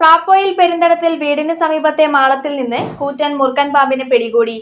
പ്രാപ്പോയിൽ പെരിന്തടത്തിൽ വീടിന് സമീപത്തെ മാളത്തിൽ നിന്ന് കൂറ്റൻ മുർക്കൻ പാമ്പിനെ പിടികൂടി.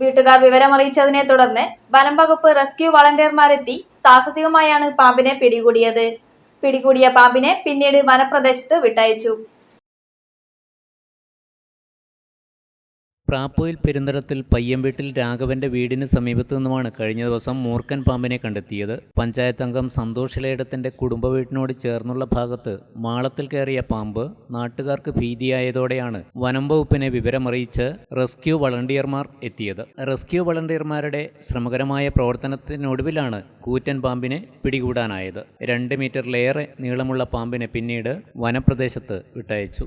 വീട്ടുകാർ വിവരമറിയിച്ചതിനെ തുടർന്ന് വനം വകുപ്പ് റെസ്ക്യൂ വളണ്ടിയർമാരെത്തി സാഹസികമായാണ് പാമ്പിനെ പിടികൂടിയത്. പിടികൂടിയ പാമ്പിനെ പിന്നീട് വനപ്രദേശത്ത് വിട്ടയച്ചു. പ്രാപ്പോയിൽ പെരുന്തടത്തിൽ പയ്യമ്പീട്ടിൽ രാഘവന്റെ വീടിന് സമീപത്തു നിന്നുമാണ് കഴിഞ്ഞ ദിവസം മൂർക്കൻ പാമ്പിനെ കണ്ടെത്തിയത്. പഞ്ചായത്ത് അംഗം സന്തോഷ് ഇലയിടത്തിന്റെ കുടുംബ വീട്ടിനോട് ചേർന്നുള്ള ഭാഗത്ത് മാളത്തിൽ കയറിയ പാമ്പ് നാട്ടുകാർക്ക് ഭീതിയായതോടെയാണ് വനം വിവരമറിയിച്ച് റെസ്ക്യൂ വളണ്ടിയർമാർ എത്തിയത്. റെസ്ക്യൂ വളണ്ടിയർമാരുടെ ശ്രമകരമായ പ്രവർത്തനത്തിനൊടുവിലാണ് കൂറ്റൻ പാമ്പിനെ പിടികൂടാനായത്. രണ്ട് മീറ്ററിലേറെ നീളമുള്ള പാമ്പിനെ പിന്നീട് വനപ്രദേശത്ത് വിട്ടയച്ചു.